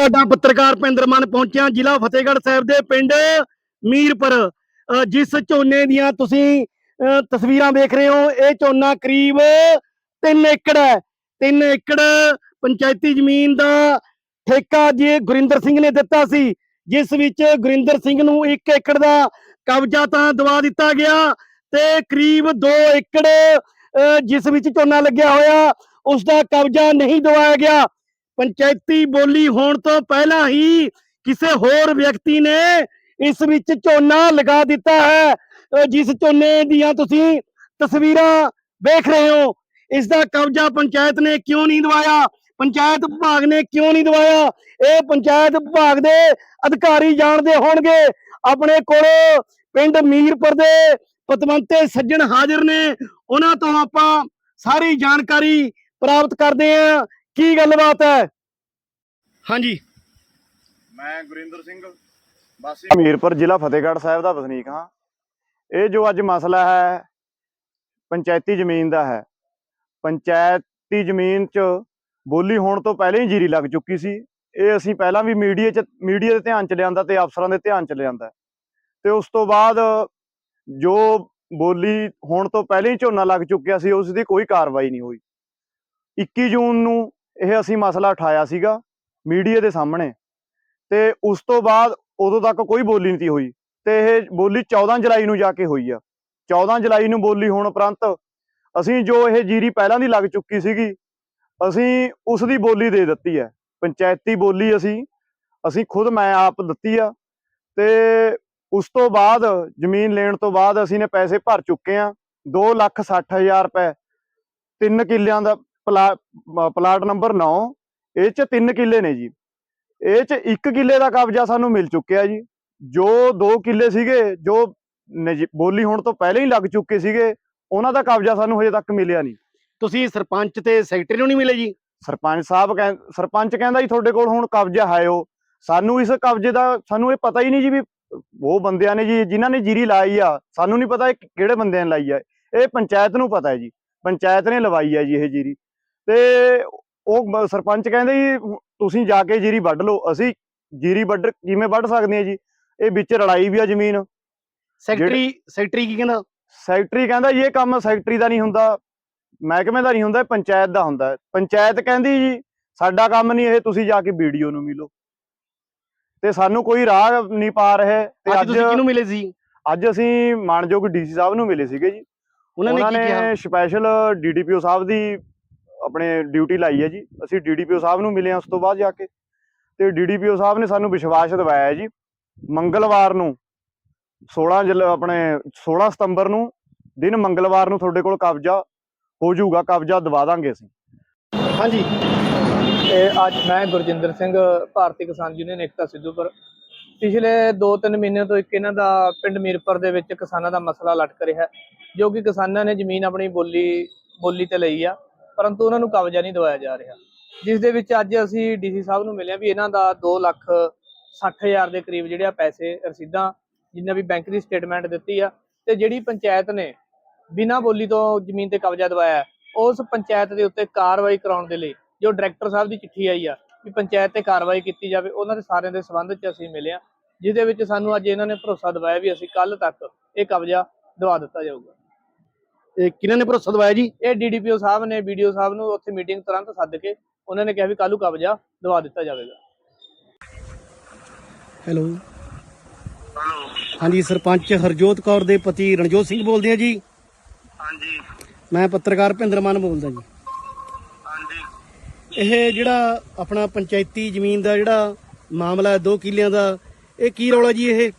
ਤੁਹਾਡਾ ਪੱਤਰਕਾਰ ਭਿੰਦਰ ਮਨ ਪਹੁੰਚਿਆ ਜ਼ਿਲ੍ਹਾ ਫਤਿਹਗੜ੍ਹ ਸਾਹਿਬ ਦੇ ਪਿੰਡ ਮੀਰਪੁਰ। ਜਿਸ ਝੋਨੇ ਦੀਆਂ ਤੁਸੀਂ ਤਸਵੀਰਾਂ ਵੇਖ ਰਹੇ ਹੋ ਇਹ ਝੋਨਾ ਕਰੀਬ 3 ਏਕੜ ਹੈ। 3 ਏਕੜ ਪੰਚਾਇਤੀ ਜ਼ਮੀਨ ਦਾ ਠੇਕਾ ਜੇ ਗੁਰਿੰਦਰ ਸਿੰਘ ਨੇ ਦਿੱਤਾ ਸੀ ਜਿਸ ਵਿੱਚ ਗੁਰਿੰਦਰ ਸਿੰਘ ਨੂੰ 1 ਏਕੜ ਦਾ ਕਬਜ਼ਾ ਤਾਂ ਦਵਾ ਦਿੱਤਾ ਗਿਆ ਤੇ ਕਰੀਬ 2 ਏਕੜ ਅ, ਜਿਸ ਵਿੱਚ ਝੋਨਾ ਲੱਗਿਆ ਹੋਇਆ ਉਸ ਦਾ ਕਬਜ਼ਾ ਨਹੀਂ ਦਵਾਇਆ ਗਿਆ। ਪੰਚਾਇਤੀ ਬੋਲੀ ਹੋਣ ਤੋਂ ਪਹਿਲਾਂ ਹੀ ਕਿਸੇ ਹੋਰ ਵਿਅਕਤੀ ਨੇ ਇਸ ਵਿੱਚ ਝੋਨਾ ਲਗਾ ਦਿੱਤਾ ਹੈ। ਜਿਸ ਝੋਨੇ ਦੀਆਂ ਤੁਸੀਂ ਤਸਵੀਰਾਂ ਦੇਖ ਰਹੇ ਹੋ, ਇਸ ਦਾ ਕਬਜ਼ਾ ਪੰਚਾਇਤ ਨੇ ਕਿਉਂ ਨਹੀਂ ਦਵਾਇਆ? ਪੰਚਾਇਤ ਵਿਭਾਗ ਨੇ ਕਿਉਂ ਨਹੀਂ ਦਵਾਇਆ? ਇਹ ਪੰਚਾਇਤ ਵਿਭਾਗ ਦੇ ਅਧਿਕਾਰੀ ਜਾਣਦੇ ਹੋਣਗੇ। ਆਪਣੇ ਕੋਲ ਪਿੰਡ ਮੀਰਪੁਰ ਦੇ ਪਤਵੰਤੇ ਸੱਜਣ ਹਾਜ਼ਰ ਨੇ। ਉਹਨਾਂ ਤੋਂ ਆਪਾਂ ਸਾਰੀ ਜਾਣਕਾਰੀ ਪ੍ਰਾਪਤ ਕਰਦੇ ਹਾਂ। ਕੀ ਗੱਲਬਾਤ ਹੈ? ਹਾਂਜੀ। ਮੈਂ ਗੁਰਿੰਦਰ ਸਿੰਘ ਵਾਸੀ ਹਮੀਰਪੁਰ ਜ਼ਿਲ੍ਹਾ ਫਤਿਹਗੜ੍ਹ ਸਾਹਿਬ ਦਾ ਵਸਨੀਕ ਹਾਂ। ਇਹ ਜੋ ਅੱਜ ਮਸਲਾ ਹੈ ਪੰਚਾਇਤੀ ਜ਼ਮੀਨ ਦਾ ਹੈ। ਪੰਚਾਇਤੀ ਜ਼ਮੀਨ 'ਚ ਬੋਲੀ ਹੋਣ ਤੋਂ ਪਹਿਲਾਂ ਹੀ ਜੀਰੀ ਲੱਗ ਚੁੱਕੀ ਸੀ। ਇਹ ਅਸੀਂ ਪਹਿਲਾਂ ਵੀ ਮੀਡੀਆ 'ਚ ਮੀਡੀਆ ਦੇ ਧਿਆਨ 'ਚ ਲਿਆਂਦਾ ਤੇ ਅਫਸਰਾਂ ਦੇ ਧਿਆਨ 'ਚ ਲਿਆਂਦਾ। ਤੇ ਉਸ ਤੋਂ ਬਾਅਦ ਜੋ ਬੋਲੀ ਹੋਣ ਤੋਂ ਪਹਿਲਾਂ ਹੀ ਝੋਨਾ ਲੱਗ ਚੁੱਕਿਆ ਸੀ ਉਸ ਦੀ ਕੋਈ ਕਾਰਵਾਈ ਨਹੀਂ ਹੋਈ। 21 ਜੂਨ ਨੂੰ ਇਹ ਅਸੀਂ ਮਸਲਾ ਉਠਾਇਆ ਸੀਗਾ ਮੀਡੀਆ ਦੇ ਸਾਹਮਣੇ ਤੇ ਉਸ ਤੋਂ ਬਾਅਦ ਉਦੋਂ ਤੱਕ ਕੋਈ ਬੋਲੀ ਨਹੀਂ ਹੋਈ ਤੇ ਇਹ ਬੋਲੀ 14 ਜੁਲਾਈ ਨੂੰ ਜਾ ਕੇ ਹੋਈ ਆ। 14 ਜੁਲਾਈ ਨੂੰ ਬੋਲੀ ਹੋਣ ਉਪਰੰਤ ਅਸੀਂ ਜੋ ਇਹ ਜੀਰੀ ਪਹਿਲਾਂ ਦੀ ਲੱਗ ਚੁੱਕੀ ਸੀਗੀ, ਅਸੀਂ ਉਸ ਦੀ ਬੋਲੀ ਦੇ ਦਿੱਤੀ ਹੈ। ਪੰਚਾਇਤੀ ਬੋਲੀ ਅਸੀਂ ਅਸੀਂ ਖੁਦ ਮੈਂ ਆਪ ਦਿੱਤੀ ਆ ਤੇ ਉਸ ਤੋਂ ਬਾਅਦ ਜ਼ਮੀਨ ਲੈਣ ਤੋਂ ਬਾਅਦ ਅਸੀਂ ਨੇ ਪੈਸੇ ਭਰ ਚੁੱਕੇ ਆ। 2 ਲੱਖ 60 ਹਜ਼ਾਰ ਰੁਪਏ, ਤਿੰਨ ਕਿੱਲਿਆਂ ਦਾ ਪਲਾਟ ਨੰਬਰ 9 ਇਹ ਚ ਤਿੰਨ ਕਿੱਲੇ ਨੇ ਜੀ। ਇਹ ਚ ਇੱਕ ਕਿੱਲੇ ਦਾ ਕਬਜ਼ਾ ਸਾਨੂੰ ਮਿਲ ਚੁੱਕਿਆ ਜੀ। ਜੋ 2 ਕਿੱਲੇ ਸੀਗੇ ਜੋ ਬੋਲੀ ਹੋਣ ਤੋਂ ਪਹਿਲਾਂ ਹੀ ਲੱਗ ਚੁੱਕੇ ਸੀਗੇ ਉਹਨਾਂ ਦਾ ਕਬਜ਼ਾ ਸਾਨੂੰ ਹਜੇ ਤੱਕ ਮਿਲਿਆ ਨਹੀਂ। ਤੁਸੀਂ ਸਰਪੰਚ ਤੇ ਸੈਕਟਰੀ ਨੂੰ ਨਹੀਂ ਮਿਲੇ ਜੀ? ਸਰਪੰਚ ਸਾਹਿਬ ਕਹਿੰ ਸਰਪੰਚ ਕਹਿੰਦਾ ਜੀ ਤੁਹਾਡੇ ਕੋਲ ਹੁਣ ਕਬਜ਼ਾ ਹੈ ਉਹ। ਸਾਨੂੰ ਇਸ ਕਬਜ਼ੇ ਦਾ ਸਾਨੂੰ ਇਹ ਪਤਾ ਹੀ ਨਹੀਂ ਜੀ ਵੀ ਉਹ ਬੰਦਿਆਂ ਨੇ ਜੀ ਜਿਨ੍ਹਾਂ ਨੇ ਜੀਰੀ ਲਾਈ ਆ ਸਾਨੂੰ ਨਹੀਂ ਪਤਾ ਇਹ ਕਿਹੜੇ ਬੰਦਿਆਂ ਨੇ ਲਾਈ ਆ। ਇਹ ਪੰਚਾਇਤ ਨੂੰ ਪਤਾ ਹੈ ਜੀ। ਪੰਚਾਇਤ ਨੇ ਲਵਾਈ ਆ ਜੀ ਇਹ ਜੀਰੀ। ਤੇ ਉਹ ਸਰਪੰਚ ਕਹਿੰਦੇ ਜੀ ਤੁਸੀਂ ਜਾ ਕੇ ਜੀਰੀ ਵੱਢ ਲਓ ਅਸੀਂ ਜੀਰੀ ਵੱਢ ਕਿਵੇਂ ਵੱਢ ਸਕਦੇ ਆ ਜੀ? ਇਹ ਵਿੱਚ ਰਲਾਈ ਵੀ ਆ ਜ਼ਮੀਨ। ਸੈਕਟਰੀ ਸੈਕਟਰੀ ਕੀ ਕਹਿੰਦਾ? ਸੈਕਟਰੀ ਕਹਿੰਦਾ ਇਹ ਕੰਮ ਸੈਕਟਰੀ ਦਾ ਨਹੀਂ ਹੁੰਦਾ ਮਹਿਕਮੇ ਦਾ ਨਹੀਂ ਹੁੰਦਾ ਪੰਚਾਇਤ ਦਾ ਹੁੰਦਾ। ਪੰਚਾਇਤ ਕਹਿੰਦੀ ਜੀ ਸਾਡਾ ਕੰਮ ਨਹੀਂ ਇਹ ਤੁਸੀਂ ਜਾ ਕੇ ਵੀਡੀਓ ਨੂੰ ਮਿਲੋ। ਤੇ ਸਾਨੂੰ ਕੋਈ ਰਾਹ ਨਹੀਂ ਪਾ ਰਹੇ ਤੇ ਅੱਜ ਤੁਸੀਂ ਕਿਹਨੂੰ ਮਿਲੇ ਸੀ? ਅੱਜ ਅਸੀਂ ਮਾਨਯੋਗ ਡੀਸੀ ਸਾਹਿਬ ਨੂੰ ਮਿਲੇ ਸੀਗੇ ਜੀ। ਉਹਨਾਂ ਨੇ ਉਹਨਾਂ ਕੀ ਕਿਹਾ? ਨੇ ਸਪੈਸ਼ਲ ਡੀਡੀਪੀਓ ਸਾਹਿਬ ਦੀ ਆਪਣੇ ਡਿਊਟੀ ਲਾਈ ਹੈ ਜੀ। ਅਸੀਂ ਡੀਡੀਪੀਓ ਸਾਹਿਬ ਨੂੰ ਮਿਲੇ ਹਾਂ ਉਸ ਤੋਂ ਬਾਅਦ ਜਾ ਕੇ। ਤੇ ਡੀਡੀਪੀਓ ਸਾਹਿਬ ਨੇ ਸਾਨੂੰ ਵਿਸ਼ਵਾਸ ਦਿਵਾਇਆ ਜੀ। ਮੰਗਲਵਾਰ ਨੂੰ 16 ਜਲ, ਆਪਣੇ 16 ਸਤੰਬਰ ਨੂੰ ਦਿਨ ਮੰਗਲਵਾਰ ਨੂੰ ਤੁਹਾਡੇ ਕੋਲ ਕਬਜ਼ਾ ਹੋ ਜਾਊਗਾ, ਕਬਜ਼ਾ ਦਵਾ ਦਾਂਗੇ ਅਸੀਂ। ਹਾਂਜੀ। ਇਹ ਅੱਜ ਮੈਂ ਗੁਰਜਿੰਦਰ ਸਿੰਘ, ਭਾਰਤੀ ਕਿਸਾਨ ਯੂਨੀਅਨ ਏਕਤਾ ਸਿੱਧੂਪੁਰ ਪਿਛਲੇ 2-3 ਮਹੀਨਿਆਂ ਤੋਂ ਇੱਕ ਇਹਨਾਂ ਦਾ ਪਿੰਡ ਮੀਰਪੁਰ ਦੇ ਵਿੱਚ ਕਿਸਾਨਾਂ ਦਾ ਮਸਲਾ ਲਟਕ ਰਿਹਾ ਜੋ ਕਿ ਕਿਸਾਨਾਂ ਨੇ ਜ਼ਮੀਨ ਆਪਣੀ ਬੋਲੀ ਬੋਲੀ ਤੇ ਲਈ ਆ। ਪਰੰਤੂ ਉਹਨਾਂ ਨੂੰ ਕਬਜ਼ਾ ਨਹੀਂ ਦਵਾਇਆ ਜਾ ਰਿਹਾ। ਜਿਸ ਦੇ ਵਿੱਚ ਅੱਜ ਅਸੀਂ ਡੀਸੀ ਸਾਹਿਬ ਨੂੰ ਮਿਲਿਆ ਵੀ ਇਹਨਾਂ ਦਾ 2 ਲੱਖ 60 ਹਜ਼ਾਰ ਦੇ ਕਰੀਬ ਜਿਹੜੇ ਆ ਪੈਸੇ, ਰਸੀਦਾਂ ਜਿੰਨਾ ਵੀ ਬੈਂਕ ਦੀ ਸਟੇਟਮੈਂਟ ਦਿੱਤੀ ਆ ਤੇ ਜਿਹੜੀ ਪੰਚਾਇਤ ਨੇ ਬਿਨਾਂ ਬੋਲੀ ਤੋਂ ਜ਼ਮੀਨ ਤੇ ਕਬਜ਼ਾ ਦਵਾਇਆ, ਉਸ ਪੰਚਾਇਤ ਦੇ ਉੱਤੇ ਕਾਰਵਾਈ ਕਰਾਉਣ ਦੇ ਲਈ ਜੋ ਡਾਇਰੈਕਟਰ ਸਾਹਿਬ ਦੀ ਚਿੱਠੀ ਆਈ ਆ ਵੀ ਪੰਚਾਇਤ ਤੇ ਕਾਰਵਾਈ ਕੀਤੀ ਜਾਵੇ, ਉਹਨਾਂ ਦੇ ਸਾਰਿਆਂ ਦੇ ਸੰਬੰਧ 'ਚ ਅਸੀਂ ਮਿਲਿਆ ਆ ਜਿਹਦੇ ਵਿੱਚ ਸਾਨੂੰ ਅੱਜ ਇਹਨਾਂ ਨੇ ਭਰੋਸਾ ਦਿਵਾਇਆ ਵੀ ਅਸੀਂ ਕੱਲ ਤੱਕ ਇਹ ਕਬਜ਼ਾ ਦਵਾ ਦਿੱਤਾ ਜਾਊਗਾ। ਇਹ ਕਿਹਨਾਂ ਨੇ ਭਰੋਸਾ ਦਵਾਇਆ ਜੀ? ਇਹ ਡੀਡੀਪੀਓ ਸਾਹਿਬ ਨੇ ਵੀਡੀਓ ਸਾਹਿਬ ਨੂੰ ਉੱਥੇ ਮੀਟਿੰਗ ਤੁਰੰਤ ਸੱਦ ਕੇ ਉਹਨਾਂ ਨੇ ਕਿਹਾ ਵੀ ਕੱਲ੍ਹ ਨੂੰ ਕਬਜ਼ਾ ਦਵਾ ਦਿੱਤਾ ਜਾਵੇਗਾ। ਹੈਲੋ। ਹਾਂਜੀ ਸਰਪੰਚ ਹਰਜੋਤ ਕੌਰ ਦੇ ਪਤੀ ਰਣਜੋਤ ਸਿੰਘ ਬੋਲਦੇ ਆ ਜੀ? ਹਾਂਜੀ। ਮੈਂ ਪੱਤਰਕਾਰ ਭਿੰਦਰ ਮਨ ਬੋਲਦਾ ਜੀ। ਹਾਂਜੀ। ਇਹ ਜਿਹੜਾ ਆਪਣਾ ਪੰਚਾਇਤੀ ਜ਼ਮੀਨ ਦਾ ਜਿਹੜਾ ਮਾਮਲਾ ਹੈ 2 ਕਿੱਲਿਆਂ ਦਾ ਇਹ ਕੀ ਰੌਲਾ ਜੀ ਇਹ?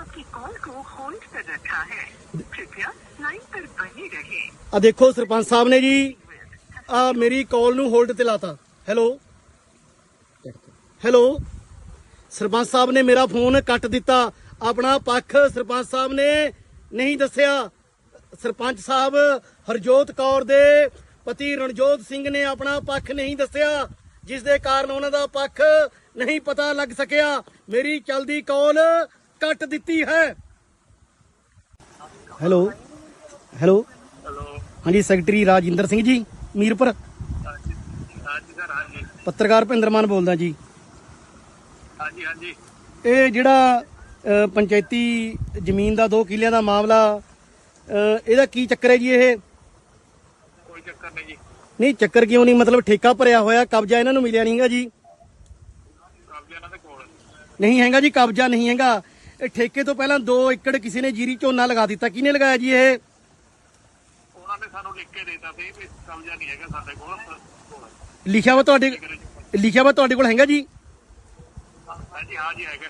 आपकी कॉल को होल्ड पर रखा है कृपया लाइन पर बने रहे ਆ ਦੇਖੋ ਸਰਪੰਚ ਸਾਹਿਬ ਨੇ ਜੀ ਆ ਮੇਰੀ ਕਾਲ ਨੂੰ ਹੋਲਡ ਤੇ ਲਾਤਾ ਹੈਲੋ ਹੈਲੋ ਸਰਪੰਚ ਸਾਹਿਬ ਨੇ ਮੇਰਾ ਫੋਨ ਕੱਟ ਦਿੱਤਾ ਆਪਣਾ ਪੱਖ ਸਰਪੰਚ ਸਾਹਿਬ ਨੇ ਨਹੀਂ ਦੱਸਿਆ ਸਰਪੰਚ ਸਾਹਿਬ ਹਰਜੋਤ ਕੌਰ ਦੇ ਪਤੀ ਰਣਜੋਤ ਸਿੰਘ ਨੇ ਆਪਣਾ ਪੱਖ ਨਹੀਂ ਦੱਸਿਆ ਜਿਸ ਦੇ ਕਾਰਨ ਉਹਨਾਂ ਦਾ ਪੱਖ ਨਹੀਂ ਪਤਾ ਲੱਗ ਸਕਿਆ ਮੇਰੀ ਚਲਦੀ ਕਾਲ ਕੱਟ ਦਿੱਤੀ ਹੈ। Hello hello. ਹੈਲੋ। ਹਾਂਜੀ ਸੈਕਟਰੀ ਰਾਜਿੰਦਰ ਸਿੰਘ ਜੀ ਮੀਰਪੁਰ। ਪੱਤਰਕਾਰ ਭਿੰਦਰ ਮਾਨ ਬੋਲਦਾ ਜੀ। ਹਾਂਜੀ ਹਾਂਜੀ। ਇਹ ਜਿਹੜਾ ਪੰਚਾਇਤੀ ਜ਼ਮੀਨ ਦਾ 2 ਕਿੱਲਿਆਂ ਦਾ ਮਾਮਲਾ ਇਹਦਾ ਕੀ ਚੱਕਰ ਹੈ ਜੀ ਇਹ? ਕੋਈ ਚੱਕਰ ਨਹੀਂ ਜੀ। ਨਹੀਂ ਚੱਕਰ ਕਿਉਂ ਨਹੀਂ? ਮਤਲਬ ਠੇਕਾ ਭਰਿਆ ਹੋਇਆ ਕਬਜ਼ਾ ਇਹਨਾਂ ਨੂੰ ਮਿਲਿਆ ਨਹੀਂਗਾ ਜੀ। ਕਬਜ਼ਾ ਇਹਨਾਂ ਦੇ ਕੋਲ ਨਹੀਂ ਹੈਗਾ ਜੀ ਕਬਜ਼ਾ ਨਹੀਂ ਹੈਗਾ। ਇਹ ਠੇਕੇ ਤੋਂ ਪਹਿਲਾਂ 2 ਏਕੜ ਕਿਸੇ ਨੇ ਜੀਰੀ ਝੋਨਾ ਲਗਾ ਦਿੱਤਾ। ਕਿਹਨੇ ਲਗਾਇਆ ਜੀ ਇਹ? ਉਹਨਾਂ ਨੇ ਸਾਨੂੰ ਲਿਖ ਕੇ ਦੇਤਾ ਸੀ ਵੀ ਕਬਜ਼ਾ ਨਹੀਂ ਹੈਗਾ ਸਾਡੇ ਕੋਲ। ਲਿਖਿਆ ਵਾ ਤੁਹਾਡੇ ਲਿਖਿਆ ਵਾ ਤੁਹਾਡੇ ਕੋਲ ਹੈਗਾ ਜੀ? ਹਾਂਜੀ ਹਾਂਜੀ ਹੈਗਾ।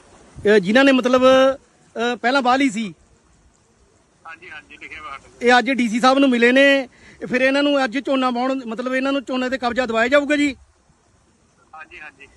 ਅ, ਜਿਨ੍ਹਾਂ ਨੇ ਮਤਲਬ ਪਹਿਲਾਂ ਬਾਹਲੀ ਸੀ। ਹਾਂਜੀ ਹਾਂਜੀ ਲਿਖਿਆ ਵਾ ਇਹ ਅੱਜ ਡੀਸੀ ਸਾਹਿਬ ਨੂੰ ਮਿਲੇ ਨੇ। ਫਿਰ ਇਹਨਾਂ ਨੂੰ ਅੱਜ ਝੋਨਾ ਵਾਉਣ ਮਤਲਬ ਇਹਨਾਂ ਨੂੰ ਝੋਨੇ ਤੇ ਕਬਜ਼ਾ ਦਵਾਇਆ ਜਾਊਗਾ ਜੀ? ਹਾਂਜੀ ਹਾਂਜੀ